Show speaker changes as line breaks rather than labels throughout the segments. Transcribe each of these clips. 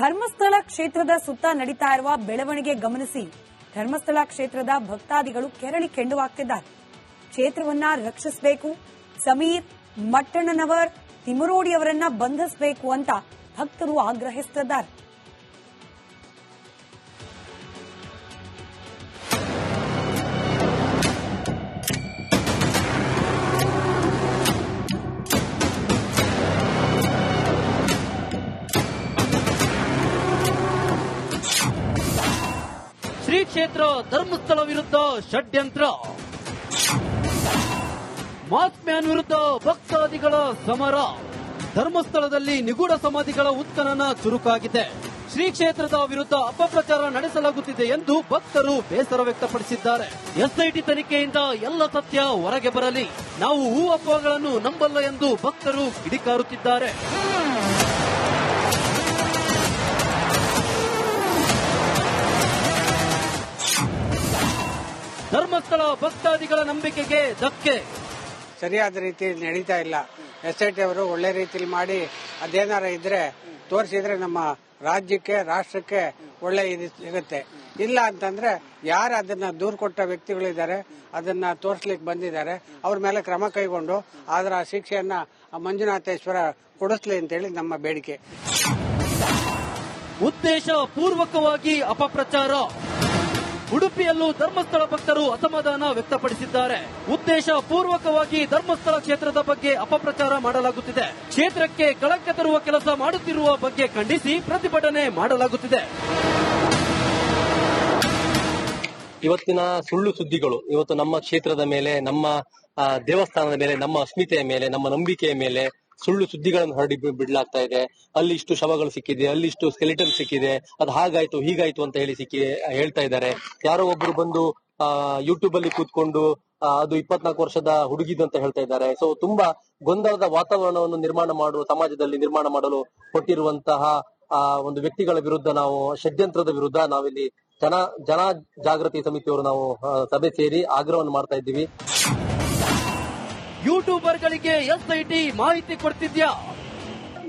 ಧರ್ಮಸ್ಥಳ ಕ್ಷೇತ್ರದ ಸುತ್ತ ನಡೀತಾ ಇರುವ ಬೆಳವಣಿಗೆ ಗಮನಿಸಿ. ಧರ್ಮಸ್ಥಳ ಕ್ಷೇತ್ರದ ಭಕ್ತಾದಿಗಳು ಕೆರಳಿ ಕೆಂಡುವಾಗ್ತಿದ್ದಾರೆ. ಕ್ಷೇತ್ರವನ್ನ ರಕ್ಷಿಸಬೇಕು. ಸಮೀರ್, ಮಟ್ಟಣ್ಣನವರ್ ತಿಮರೋಡಿ ಅವರನ್ನ ಬಂಧಿಸಬೇಕು ಅಂತ ಭಕ್ತರು ಆಗ್ರಹಿಸುತ್ತಿದ್ದಾರೆ
ಕ್ಷೇತ್ರ, ಧರ್ಮಸ್ಥಳ ವಿರುದ್ಧ ಷಡ್ಯಂತ್ರ. ಮಾಸ್ ಮ್ಯಾನ್ ವಿರುದ್ಧ ಭಕ್ತಾದಿಗಳ ಸಮರ. ಧರ್ಮಸ್ಥಳದಲ್ಲಿ ನಿಗೂಢ ಸಮಾಧಿಗಳ ಉತ್ಖನನ ಚುರುಕಾಗಿದೆ. ಶ್ರೀ ಕ್ಷೇತ್ರದ ವಿರುದ್ಧ ಅಪಪ್ರಚಾರ ನಡೆಸಲಾಗುತ್ತಿದೆ ಎಂದು ಭಕ್ತರು ಬೇಸರ ವ್ಯಕ್ತಪಡಿಸಿದ್ದಾರೆ. ಎಸ್ಐಟಿ ತನಿಖೆಯಿಂದ ಎಲ್ಲ ಸತ್ಯ ಹೊರಗೆ ಬರಲಿ. ನಾವು ಹೂ ಅಪ್ಪಗಳನ್ನು ನಂಬಲ್ಲ ಎಂದು ಭಕ್ತರು ಕಿಡಿಕಾರುತ್ತಿದ್ದಾರೆ. ಧರ್ಮಸ್ಥಳ ಭಕ್ತಾದಿಗಳ ನಂಬಿಕೆಗೆ ಧಕ್ಕೆ.
ಸರಿಯಾದ ರೀತಿ ನಡೀತಾ ಇಲ್ಲ. ಎಸ್ ಐ ಟಿ ಅವರು ಒಳ್ಳೆ ರೀತಿಯಲ್ಲಿ ಮಾಡಿ ಅದೇನಾರ ಇದ್ರೆ ತೋರಿಸಿದ್ರೆ ನಮ್ಮ ರಾಜ್ಯಕ್ಕೆ ರಾಷ್ಟ್ರಕ್ಕೆ ಒಳ್ಳೆ ಇದು ಸಿಗುತ್ತೆ. ಇಲ್ಲ ಅಂತಂದ್ರೆ ಯಾರು ಅದನ್ನ ದೂರು ಕೊಟ್ಟ ವ್ಯಕ್ತಿಗಳಿದ್ದಾರೆ ಅದನ್ನ ತೋರಿಸ್ಲಿಕ್ಕೆ ಬಂದಿದ್ದಾರೆ ಅವ್ರ ಮೇಲೆ ಕ್ರಮ ಕೈಗೊಂಡು ಅದರ ಶಿಕ್ಷೆಯನ್ನ ಮಂಜುನಾಥೇಶ್ವರ ಕೊಡಿಸ್ಲಿ ಅಂತೇಳಿ ನಮ್ಮ ಬೇಡಿಕೆ.
ಉದ್ದೇಶ ಪೂರ್ವಕವಾಗಿ ಅಪಪ್ರಚಾರ. ಉಡುಪಿಯಲ್ಲೂ ಧರ್ಮಸ್ಥಳ ಭಕ್ತರು ಅಸಮಾಧಾನ ವ್ಯಕ್ತಪಡಿಸಿದ್ದಾರೆ. ಉದ್ದೇಶ ಪೂರ್ವಕವಾಗಿ ಧರ್ಮಸ್ಥಳ ಕ್ಷೇತ್ರದ ಬಗ್ಗೆ ಅಪಪ್ರಚಾರ ಮಾಡಲಾಗುತ್ತಿದೆ. ಕ್ಷೇತ್ರಕ್ಕೆ ಕಳಂಕ ತರುವ ಕೆಲಸ ಮಾಡುತ್ತಿರುವ ಬಗ್ಗೆ ಖಂಡಿಸಿ ಪ್ರತಿಭಟನೆ ಮಾಡಲಾಗುತ್ತಿದೆ.
ಇವತ್ತಿನ ಸುಳ್ಳು ಸುದ್ದಿಗಳು, ಇವತ್ತು ನಮ್ಮ ಕ್ಷೇತ್ರದ ಮೇಲೆ, ನಮ್ಮ ದೇವಸ್ಥಾನದ ಮೇಲೆ, ನಮ್ಮ ಅಸ್ಮಿತೆಯ ಮೇಲೆ, ನಮ್ಮ ನಂಬಿಕೆಯ ಮೇಲೆ ಸುಳ್ಳು ಸುದ್ದಿಗಳನ್ನು ಹರಡಿ ಬಿಡ್ಲಾಗ್ತಾ ಇದೆ. ಅಲ್ಲಿ ಇಷ್ಟು ಶವಗಳು ಸಿಕ್ಕಿದೆ ಅಲ್ಲಿ ಇಷ್ಟು ಸ್ಕೆಲಿಟನ್ ಸಿಕ್ಕಿದೆ ಅದು ಹಾಗಾಯ್ತು ಹೀಗಾಯ್ತು ಅಂತ ಹೇಳಿ ಸಿಕ್ಕಿ ಹೇಳ್ತಾ ಇದ್ದಾರೆ. ಯಾರೋ ಒಬ್ರು ಬಂದು ಯೂಟ್ಯೂಬ್ ಅಲ್ಲಿ ಕೂತ್ಕೊಂಡು ಅದು ಇಪ್ಪತ್ನಾಲ್ಕು ವರ್ಷದ ಹುಡುಗಿದು ಅಂತ ಹೇಳ್ತಾ ಇದ್ದಾರೆ. ಸೊ ತುಂಬಾ ಗೊಂದಲದ ವಾತಾವರಣವನ್ನು ನಿರ್ಮಾಣ ಮಾಡುವ ಸಮಾಜದಲ್ಲಿ ನಿರ್ಮಾಣ ಮಾಡಲು ಕೊಟ್ಟಿರುವಂತಹ ಆ ಒಂದು ವ್ಯಕ್ತಿಗಳ ವಿರುದ್ಧ ನಾವು ಷಡ್ಯಂತ್ರದ ವಿರುದ್ಧ ನಾವಿಲ್ಲಿ ಜನ ಜನ ಜಾಗೃತಿ ಸಮಿತಿಯವರು ನಾವು ಆ, ಸಭೆ ಸೇರಿ ಆಗ್ರಹವನ್ನು ಮಾಡ್ತಾ ಇದ್ದೀವಿ.
ಯೂಟ್ಯೂಬರ್ಗಳಿಗೆ ಎಸ್ಐಟಿ ಮಾಹಿತಿ ಕೊಡ್ತಿದ್ಯಾ?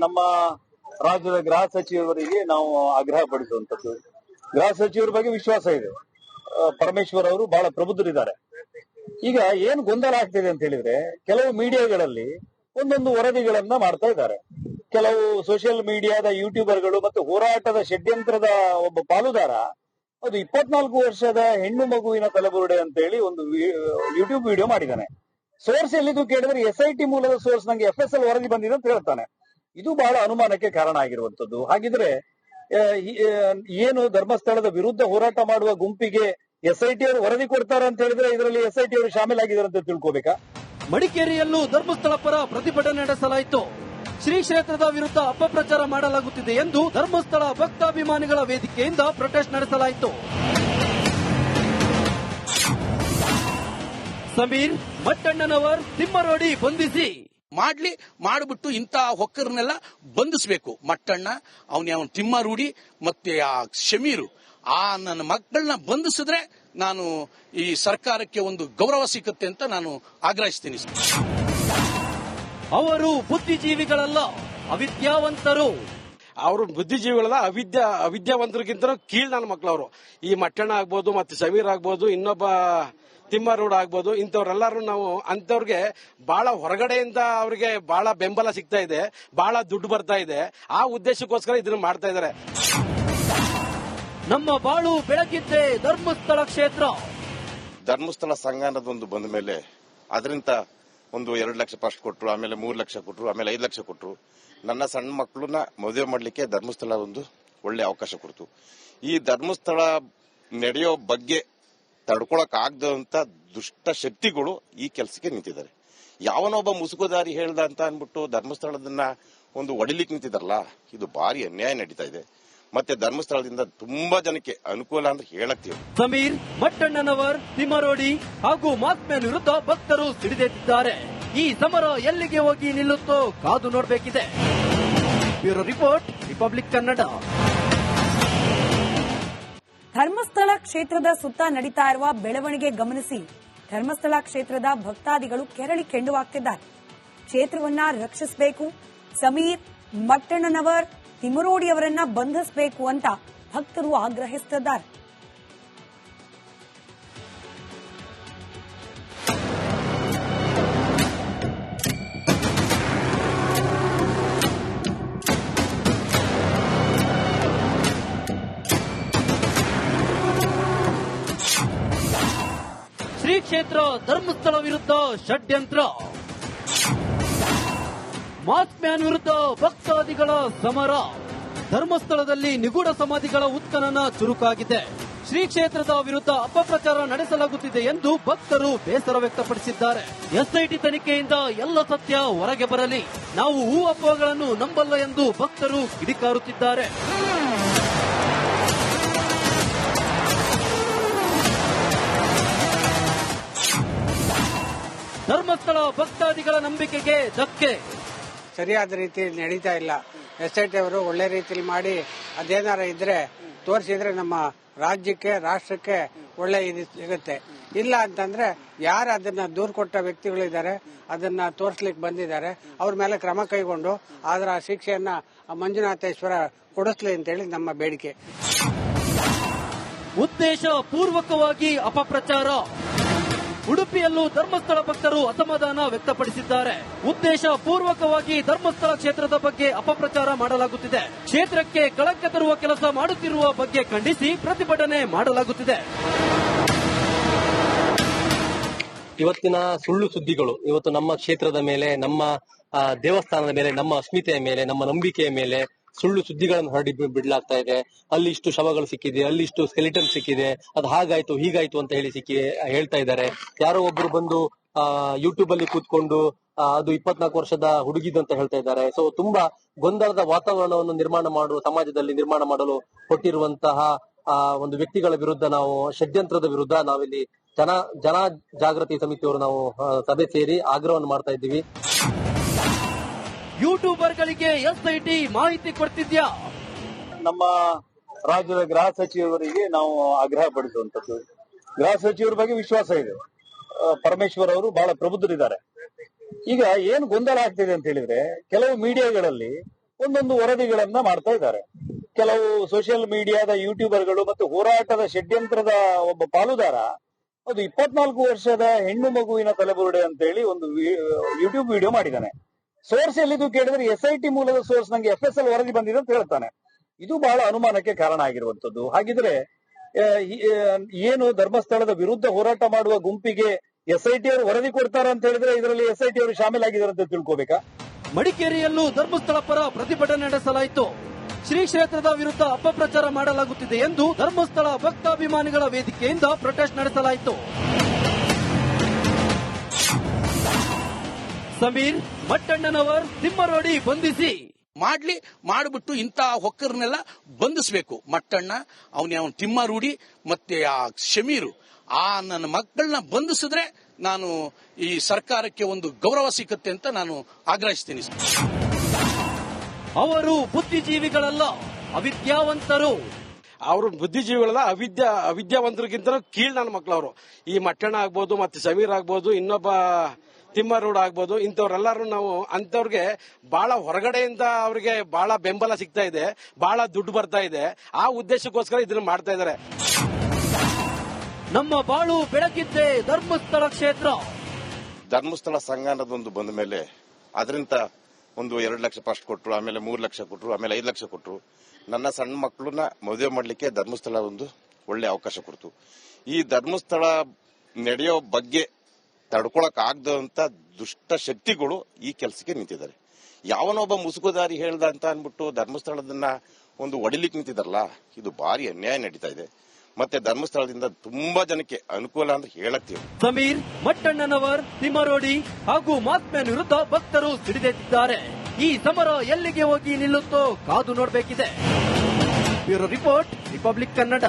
ನಮ್ಮ ರಾಜ್ಯದ ಗೃಹ ಸಚಿವರಿಗೆ ನಾವು ಆಗ್ರಹ ಪಡಿಸುವಂತದ್ದು ಗೃಹ ಸಚಿವರ ಬಗ್ಗೆ ವಿಶ್ವಾಸ ಇದೆ. ಪರಮೇಶ್ವರ್ ಅವರು ಬಹಳ ಪ್ರಬುದ್ಧರಿದ್ದಾರೆ. ಈಗ ಏನ್ ಗೊಂದಲ ಆಗ್ತಿದೆ ಅಂತ ಹೇಳಿದ್ರೆ, ಕೆಲವು ಮೀಡಿಯಾಗಳಲ್ಲಿ ಒಂದೊಂದು ವರದಿಗಳನ್ನ ಮಾಡ್ತಾ ಇದ್ದಾರೆ. ಕೆಲವು ಸೋಷಿಯಲ್ ಮೀಡಿಯಾದ ಯೂಟ್ಯೂಬರ್ಗಳು ಮತ್ತು ಹೋರಾಟದ ಷಡ್ಯಂತ್ರದ ಒಬ್ಬ ಪಾಲುದಾರ, ಅದು ಇಪ್ಪತ್ನಾಲ್ಕು ವರ್ಷದ ಹೆಣ್ಣು ಮಗುವಿನ ತಲೆಬುರುಡೆ ಅಂತ ಹೇಳಿ ಒಂದು ಯೂಟ್ಯೂಬ್ ವಿಡಿಯೋ ಮಾಡಿದ್ದಾನೆ. ಸೋರ್ಸ್ ಎಲ್ಲಿದ್ದು ಕೇಳಿದ್ರೆ ಎಸ್ ಐ ಟಿ ಮೂಲದ ಸೋರ್ಸ್ ನಂಗೆ ಎಫ್ ಎಸ್ ಎಲ್ ವರದಿ ಬಂದಿದೆ ಅಂತ ಹೇಳ್ತಾನೆ. ಇದು ಬಹಳ ಅನುಮಾನಕ್ಕೆ ಕಾರಣ ಆಗಿರುವಂತದ್ದು ಹಾಗಿದ್ರೆ ಏನು ಧರ್ಮಸ್ಥಳದ ವಿರುದ್ಧ ಹೋರಾಟ ಮಾಡುವ ಗುಂಪಿಗೆ ಎಸ್ ಐ ಟಿ ಅವರು ವರದಿ ಕೊಡ್ತಾರೆ ಅಂತ ಹೇಳಿದ್ರೆ ಇದರಲ್ಲಿ ಎಸ್ ಐ ಟಿ ಅವರು ಶಾಮೀಲಾಗಿದ್ದಾರೆ ಅಂತ ತಿಳ್ಕೋಬೇಕಾ?
ಮಡಿಕೇರಿಯಲ್ಲೂ ಧರ್ಮಸ್ಥಳ ಪರ ಪ್ರತಿಭಟನೆ ನಡೆಸಲಾಯಿತು. ಶ್ರೀ ಕ್ಷೇತ್ರದ ವಿರುದ್ಧ ಅಪಪ್ರಚಾರ ಮಾಡಲಾಗುತ್ತಿದೆ ಎಂದು ಧರ್ಮಸ್ಥಳ ಭಕ್ತಾಭಿಮಾನಿಗಳ ವೇದಿಕೆಯಿಂದ ಪ್ರೊಟೆಸ್ಟ್ ನಡೆಸಲಾಯಿತು. ಸಮೀರ್ ಮಟ್ಟಣ್ಣನವರ್ ತಿಮ್ಮರೋಡಿ ಬಂಧಿಸಿ.
ಮಾಡ್ಲಿ ಮಾಡಿಬಿಟ್ಟು ಇಂಥ ಹೊಕ್ಕರನ್ನೆಲ್ಲ ಬಂಧಿಸಬೇಕು. ಮಟ್ಟಣ್ಣ ಅವನ ಅವನ ತಿಮ್ಮ ರೂಢಿ ಮತ್ತೆ ಆ ಶಮೀರು ಆ ನನ್ನ ಮಕ್ಕಳನ್ನ ಬಂಧಿಸಿದ್ರೆ ನಾನು ಈ ಸರ್ಕಾರಕ್ಕೆ ಒಂದು ಗೌರವ ಸಿಕ್ಕುತ್ತೆ ಅಂತ ನಾನು ಆಗ್ರಹಿಸ್ತೀನಿ.
ಅವರು ಬುದ್ಧಿಜೀವಿಗಳಲ್ಲ ಅವಿದ್ಯಾವಂತರು.
ಅವರು ಬುದ್ಧಿಜೀವಿಗಳಲ್ಲ ಅವಿದ್ಯಾ ಅವಿದ್ಯಾವಂತರಿಗಿಂತ ಕೀಳ್ ನನ್ನ ಮಕ್ಕಳವರು ಈ ಮಟ್ಟಣ್ಣ ಆಗ್ಬೋದು ಮತ್ತೆ ಸಮೀರ್ ಆಗ್ಬೋದು ಇನ್ನೊಬ್ಬ ತಿಮ್ಮಾರೂಢ ಆಗ್ಬೋದು ಇಂಥವ್ರೆಲ್ಲರೂ ನಾವು ಅಂಥವ್ರಿಗೆ ಬಹಳ ಹೊರಗಡೆಯಿಂದ ಅವ್ರಿಗೆ ಬಹಳ ಬೆಂಬಲ ಸಿಗ್ತಾ ಇದೆ ಬಹಳ ದುಡ್ಡು ಬರ್ತಾ ಇದೆ. ಆ ಉದ್ದೇಶಕ್ಕೋಸ್ಕರ ಇದನ್ನ ಮಾಡ್ತಾ ಇದ್ದಾರೆ.
ನಮ್ಮ ಬಾಳು ಬೆಳಗಿದ್ದೆ ಧರ್ಮಸ್ಥಳ ಕ್ಷೇತ್ರ.
ಧರ್ಮಸ್ಥಳ ಸಂಘ ಅನ್ನೋದೊಂದು ಬಂದ ಮೇಲೆ ಅದರಿಂದ ಒಂದು ಎರಡು ಲಕ್ಷ ಫಸ್ಟ್ ಕೊಟ್ರು ಆಮೇಲೆ ಮೂರು ಲಕ್ಷ ಕೊಟ್ಟರು ಆಮೇಲೆ ಐದು ಲಕ್ಷ ಕೊಟ್ಟರು ನನ್ನ ಸಣ್ಣ ಮಕ್ಕಳನ್ನ ಮದುವೆ ಮಾಡಲಿಕ್ಕೆ ಧರ್ಮಸ್ಥಳ ಒಂದು ಒಳ್ಳೆ ಅವಕಾಶ ಕೊಡ್ತು. ಈ ಧರ್ಮಸ್ಥಳ ನಡೆಯೋ ಬಗ್ಗೆ ತಡ್ಕೊಳಕ್ ಆಗದಂತ ದುಷ್ಟ ಶಕ್ತಿಗಳು ಈ ಕೆಲಸಕ್ಕೆ ನಿಂತಿದ್ದಾರೆ. ಯಾವನೊಬ್ಬ ಮುಸುಗುದಾರಿ ಹೇಳ್ದ ಅಂತ ಅನ್ಬಿಟ್ಟು ಧರ್ಮಸ್ಥಳದನ್ನ ಒಂದು ಒಡಿಲಿಕ್ಕೆ ನಿಂತಿದಾರಲ್ಲ, ಇದು ಭಾರಿ ಅನ್ಯಾಯ ನಡೀತಾ ಇದೆ. ಮತ್ತೆ ಧರ್ಮಸ್ಥಳದಿಂದ ತುಂಬಾ ಜನಕ್ಕೆ ಅನುಕೂಲ ಅಂತ ಹೇಳಕ್ತೀವಿ
ಸಮೀರ್ ಮಟ್ಟಣ್ಣನವರ್ ತಿಮ್ಮರೋಡಿ ಹಾಗೂ ಮಾತ್ಮೆ ವಿರುದ್ಧ ಭಕ್ತರು ಸಿಡಿದೆದ್ದಿದ್ದಾರೆ ಈ ಸಮರ ಎಲ್ಲಿಗೆ ಹೋಗಿ ನಿಲ್ಲುತ್ತೋ ಕಾದು ನೋಡಬೇಕಿದೆ. Bureau report, republic Kannada.
Dharmasthala ಕ್ಷೇತ್ರದ ಸುತ್ತ ನಡೀತಾ ಇರುವ ಬೆಳವಣಿಗೆ ಗಮನಿಸಿ. ಧರ್ಮಸ್ಥಳ ಕ್ಷೇತ್ರದ ಭಕ್ತಾದಿಗಳು ಕೆರಳಿ ಕೆಂಡುವಾಗ್ತಿದ್ದಾರೆ. ಕ್ಷೇತ್ರವನ್ನ ರಕ್ಷಿಸಬೇಕು. ಸಮೀರ್, ಮಟ್ಟಣ್ಣನವರ್ ತಿಮರೋಡಿಯವರನ್ನ ಬಂಧಿಸಬೇಕು ಅಂತ ಭಕ್ತರು ಆಗ್ರಹಿಸುತ್ತಿದ್ದಾರೆ
ಕ್ಷೇತ್ರ ಧರ್ಮಸ್ಥಳ ವಿರುದ್ಧ ಷಡ್ಯಂತ್ರ. ಮಾಸ್ಕ್ ಮ್ಯಾನ್ ವಿರುದ್ಧ ಭಕ್ತಾದಿಗಳ ಸಮರ. ಧರ್ಮಸ್ಥಳದಲ್ಲಿ ನಿಗೂಢ ಸಮಾಧಿಗಳ ಉತ್ಖನನ ಚುರುಕಾಗಿದೆ. ಶ್ರೀ ಕ್ಷೇತ್ರದ ವಿರುದ್ಧ ಅಪಪ್ರಚಾರ ನಡೆಸಲಾಗುತ್ತಿದೆ ಎಂದು ಭಕ್ತರು ಬೇಸರ ವ್ಯಕ್ತಪಡಿಸಿದ್ದಾರೆ. ಎಸ್ಐಟಿ ತನಿಖೆಯಿಂದ ಎಲ್ಲ ಸತ್ಯ ಹೊರಗೆ ಬರಲಿ. ನಾವು ಹೂ ಹಬ್ಬಗಳನ್ನು ನಂಬಲ್ಲ ಎಂದು ಭಕ್ತರು ಕಿಡಿಕಾರುತ್ತಿದ್ದಾರೆ. ಭಕ್ತಾದಿಗಳ ನಂಬಿಕೆಗೆ ಧಕ್ಕೆ.
ಸರಿಯಾದ ರೀತಿಯಲ್ಲಿ ನಡೀತಾ ಇಲ್ಲ. ಎಸ್ ಐ ಟಿ ಅವರು ಒಳ್ಳೆ ರೀತಿಯಲ್ಲಿ ಮಾಡಿ ಅದೇನಾರ ಇದ್ರೆ ತೋರಿಸಿದ್ರೆ ನಮ್ಮ ರಾಜ್ಯಕ್ಕೆ ರಾಷ್ಟ್ರಕ್ಕೆ ಒಳ್ಳೆ ಇದು ಸಿಗುತ್ತೆ. ಇಲ್ಲ ಅಂತಂದ್ರೆ ಯಾರು ಅದನ್ನ ದೂರು ಕೊಟ್ಟ ವ್ಯಕ್ತಿಗಳಿದ್ದಾರೆ ಅದನ್ನ ತೋರಿಸ್ಲಿಕ್ಕೆ ಬಂದಿದ್ದಾರೆ ಅವ್ರ ಮೇಲೆ ಕ್ರಮ ಕೈಗೊಂಡು ಅದರ ಶಿಕ್ಷೆಯನ್ನ ಮಂಜುನಾಥೇಶ್ವರ ಕೊಡಿಸ್ಲಿ ಅಂತೇಳಿ ನಮ್ಮ ಬೇಡಿಕೆ.
ಉದ್ದೇಶ ಪೂರ್ವಕವಾಗಿ ಅಪಪ್ರಚಾರ. ಉಡುಪಿಯಲ್ಲೂ ಧರ್ಮಸ್ಥಳ ಭಕ್ತರು ಅಸಮಾಧಾನ ವ್ಯಕ್ತಪಡಿಸಿದ್ದಾರೆ. ಉದ್ದೇಶ ಪೂರ್ವಕವಾಗಿ ಧರ್ಮಸ್ಥಳ ಕ್ಷೇತ್ರದ ಬಗ್ಗೆ ಅಪಪ್ರಚಾರ ಮಾಡಲಾಗುತ್ತಿದೆ. ಕ್ಷೇತ್ರಕ್ಕೆ ಕಳಂಕ ತರುವ ಕೆಲಸ ಮಾಡುತ್ತಿರುವ ಬಗ್ಗೆ ಖಂಡಿಸಿ ಪ್ರತಿಭಟನೆ ಮಾಡಲಾಗುತ್ತಿದೆ.
ಇವತ್ತಿನ ಸುಳ್ಳು ಸುದ್ದಿಗಳು, ಇವತ್ತು ನಮ್ಮ ಕ್ಷೇತ್ರದ ಮೇಲೆ, ನಮ್ಮ ದೇವಸ್ಥಾನದ ಮೇಲೆ, ನಮ್ಮ ಅಸ್ಮಿತೆಯ ಮೇಲೆ, ನಮ್ಮ ನಂಬಿಕೆಯ ಮೇಲೆ ಸುಳ್ಳು ಸುದ್ದಿಗಳನ್ನು ಹರಡಿ ಬಿಡಲಾಗ್ತಾ ಇದೆ. ಅಲ್ಲಿ ಇಷ್ಟು ಶವಗಳು ಸಿಕ್ಕಿದೆ, ಅಲ್ಲಿ ಇಷ್ಟು ಸ್ಕೆಲಿಟನ್ ಸಿಕ್ಕಿದೆ, ಅದು ಹಾಗಾಯ್ತು, ಹೀಗಾಯ್ತು ಅಂತ ಹೇಳಿ ಸಿಕ್ಕಿ ಹೇಳ್ತಾ ಇದ್ದಾರೆ. ಯಾರೋ ಒಬ್ರು ಬಂದು, ಆ ಯೂಟ್ಯೂಬ್ ಅಲ್ಲಿ ಕೂತ್ಕೊಂಡು ಅದು ಇಪ್ಪತ್ನಾಲ್ಕು ವರ್ಷದ ಹುಡುಗಿದ್ ಅಂತ ಹೇಳ್ತಾ ಇದ್ದಾರೆ. ಸೊ ತುಂಬಾ ಗೊಂದಲದ ವಾತಾವರಣವನ್ನು ನಿರ್ಮಾಣ ಮಾಡುವ, ಸಮಾಜದಲ್ಲಿ ನಿರ್ಮಾಣ ಮಾಡಲು ಕೊಟ್ಟಿರುವಂತಹ ಒಂದು ವ್ಯಕ್ತಿಗಳ ವಿರುದ್ಧ ನಾವು, ಷಡ್ಯಂತ್ರದ ವಿರುದ್ಧ ನಾವಿಲ್ಲಿ ಜನ ಜನ ಜಾಗೃತಿ ಸಮಿತಿಯವರು ನಾವು ಸಭೆ ಸೇರಿ ಆಗ್ರಹವನ್ನು ಮಾಡ್ತಾ ಇದ್ದೀವಿ.
ಯೂಟ್ಯೂಬರ್ಗಳಿಗೆ ಎಸ್ಐಟಿ ಮಾಹಿತಿ ಕೊಡ್ತಿದ್ಯಾ?
ನಮ್ಮ ರಾಜ್ಯದ ಗೃಹ ಸಚಿವರಿಗೆ ನಾವು ಆಗ್ರಹ ಪಡಿಸುವಂತದ್ದು ಗೃಹ ಸಚಿವರ ಬಗ್ಗೆ ವಿಶ್ವಾಸ ಇದೆ. ಪರಮೇಶ್ವರ್ ಅವರು ಬಹಳ ಪ್ರಬುದ್ಧರಿದ್ದಾರೆ. ಈಗ ಏನ್ ಗೊಂದಲ ಆಗ್ತಿದೆ ಅಂತ ಹೇಳಿದ್ರೆ, ಕೆಲವು ಮೀಡಿಯಾಗಳಲ್ಲಿ ಒಂದೊಂದು ವರದಿಗಳನ್ನ ಮಾಡ್ತಾ ಇದ್ದಾರೆ. ಕೆಲವು ಸೋಷಿಯಲ್ ಮೀಡಿಯಾದ ಯೂಟ್ಯೂಬರ್ಗಳು ಮತ್ತು ಹೋರಾಟದ ಷಡ್ಯಂತ್ರದ ಒಬ್ಬ ಪಾಲುದಾರ ಅದು ಇಪ್ಪತ್ನಾಲ್ಕು ವರ್ಷದ ಹೆಣ್ಣು ಮಗುವಿನ ತಲೆಬುರುಡೆ ಅಂತ ಹೇಳಿ ಒಂದು ಯೂಟ್ಯೂಬ್ ವಿಡಿಯೋ ಮಾಡಿದ್ದಾನೆ. ಸೋರ್ಸ್ ಎಲ್ಲಿದು ಕೇಳಿದ್ರೆ ಎಸ್ ಐ ಟಿ ಮೂಲದ ಸೋರ್ಸ್ ನಂಗೆ ಎಫ್ ಎಸ್ ಎಲ್ ವರದಿ ಬಂದಿದೆ ಅಂತ ಹೇಳ್ತಾನೆ. ಇದು ಬಹಳ ಅನುಮಾನಕ್ಕೆ ಕಾರಣ ಆಗಿರುವಂತದ್ದು ಹಾಗಿದ್ರೆ ಏನು ಧರ್ಮಸ್ಥಳದ ವಿರುದ್ಧ ಹೋರಾಟ ಮಾಡುವ ಗುಂಪಿಗೆ ಎಸ್ ಐ ಟಿ ಅವರು ವರದಿ ಕೊಡ್ತಾರೆ ಅಂತ ಹೇಳಿದ್ರೆ ಇದರಲ್ಲಿ ಎಸ್ ಐ ಟಿ ಅವರು ಶಾಮೀಲಾಗಿದ್ದಾರೆ ಅಂತ ತಿಳ್ಕೋಬೇಕಾ?
ಮಡಿಕೇರಿಯಲ್ಲೂ ಧರ್ಮಸ್ಥಳ ಪರ ಪ್ರತಿಭಟನೆ ನಡೆಸಲಾಯಿತು. ಶ್ರೀ ಕ್ಷೇತ್ರದ ವಿರುದ್ಧ ಅಪಪ್ರಚಾರ ಮಾಡಲಾಗುತ್ತಿದೆ ಎಂದು ಧರ್ಮಸ್ಥಳ ಭಕ್ತಾಭಿಮಾನಿಗಳ ವೇದಿಕೆಯಿಂದ ಪ್ರೊಟೆಸ್ಟ್ ನಡೆಸಲಾಯಿತು. ಸಮೀರ್ ಮಟ್ಟಣ್ಣನವರ್ ತಿಮ್ಮರೋಡಿ ಬಂಧಿಸಿ.
ಮಾಡ್ಲಿ ಮಾಡ್ಬಿಟ್ಟು ಇಂಥ ಹೊಕ್ಕರನ್ನೆಲ್ಲ ಬಂಧಿಸಬೇಕು. ಮಟ್ಟಣ್ಣ ಅವನ ಅವನ ತಿಮ್ಮಾರೂಢಿ ಮತ್ತೆ ಆ ಶಮೀರು ಆ ನನ್ನ ಮಕ್ಕಳನ್ನ ಬಂಧಿಸಿದ್ರೆ ನಾನು ಈ ಸರ್ಕಾರಕ್ಕೆ ಒಂದು ಗೌರವ ಸಿಕ್ಕತ್ತೆ ಅಂತ ನಾನು ಆಗ್ರಹಿಸ್ತೀನಿ.
ಅವರು ಬುದ್ಧಿಜೀವಿಗಳಲ್ಲ ಅವಿದ್ಯಾವಂತರು.
ಅವರು ಬುದ್ಧಿಜೀವಿಗಳಲ್ಲ ಅವಿದ್ಯಾ ಅವಿದ್ಯಾವಂತರಿಗಿಂತ ಕೀಳ್ ನನ್ನ ಮಕ್ಕಳವರು ಈ ಮಟ್ಟಣ್ಣ ಆಗ್ಬೋದು ಮತ್ತೆ ಸಮೀರ್ ಆಗ್ಬೋದು ಇನ್ನೊಬ್ಬ ತಿಮ್ಮರೋಡ್ ಆಗ್ಬೋದು ಇಂಥವ್ರೆಲ್ಲರೂ ನಾವು ಅಂಥವ್ರಿಗೆ ಬಹಳ ಹೊರಗಡೆಯಿಂದ ಅವ್ರಿಗೆ ಬಹಳ ಬೆಂಬಲ ಸಿಗ್ತಾ ಇದೆ ಬಹಳ ದುಡ್ಡು ಬರ್ತಾ ಇದೆ. ಆ ಉದ್ದೇಶಕ್ಕೋಸ್ಕರ ಇದನ್ನ ಮಾಡ್ತಾ ಇದ್ದಾರೆ.
ನಮ್ಮ ಬಾಳು ಬೆಳಕಿದ್ದೆ ಧರ್ಮಸ್ಥಳ ಕ್ಷೇತ್ರ.
ಧರ್ಮಸ್ಥಳ ಸಂಘ ಅನ್ನೋದೊಂದು ಬಂದ ಮೇಲೆ ಅದರಿಂದ ಒಂದು ಎರಡು ಲಕ್ಷ ಫಸ್ಟ್ ಕೊಟ್ಟರು ಆಮೇಲೆ ಮೂರು ಲಕ್ಷ ಕೊಟ್ಟರು ಆಮೇಲೆ ಐದು ಲಕ್ಷ ಕೊಟ್ಟರು ನನ್ನ ಸಣ್ಣ ಮಕ್ಕಳನ್ನ ಮದುವೆ ಮಾಡಲಿಕ್ಕೆ ಧರ್ಮಸ್ಥಳ ಒಂದು ಒಳ್ಳೆ ಅವಕಾಶ ಕೊಡ್ತು. ಈ ಧರ್ಮಸ್ಥಳ ನಡೆಯೋ ಬಗ್ಗೆ ತಡ್ಕೊಳಕ್ ಆಗದಂತ ದುಷ್ಟ ಶಕ್ತಿಗಳು ಈ ಕೆಲಸಕ್ಕೆ ನಿಂತಿದ್ದಾರೆ. ಯಾವನೊಬ್ಬ ಮುಸುಗುದಾರಿ ಹೇಳ್ದ ಅಂತ ಅನ್ಬಿಟ್ಟು ಧರ್ಮಸ್ಥಳದನ್ನ ಒಂದು ಒಡಿಲಿಕ್ಕೆ ನಿಂತಿದಾರಲ್ಲ ಇದು ಭಾರಿ ಅನ್ಯಾಯ ನಡೀತಾ ಇದೆ. ಮತ್ತೆ ಧರ್ಮಸ್ಥಳದಿಂದ ತುಂಬಾ ಜನಕ್ಕೆ ಅನುಕೂಲ ಅಂತ ಹೇಳಕ್ತೀವಿ
ಸಮೀರ್ ಮಟ್ಟಣ್ಣನವರ್, ತಿಮ್ಮರೋಡಿ ಹಾಗೂ ಮಾತ್ಮ್ಯಾನ್ ವಿರುದ್ಧ ಭಕ್ತರು ಸಿಡಿದೆದ್ದಿದ್ದಾರೆ ಈ ಸಮರ ಎಲ್ಲಿಗೆ ಹೋಗಿ ನಿಲ್ಲುತ್ತೋ ಕಾದು ನೋಡಬೇಕಿದೆ. Bureau report, republic Kannada.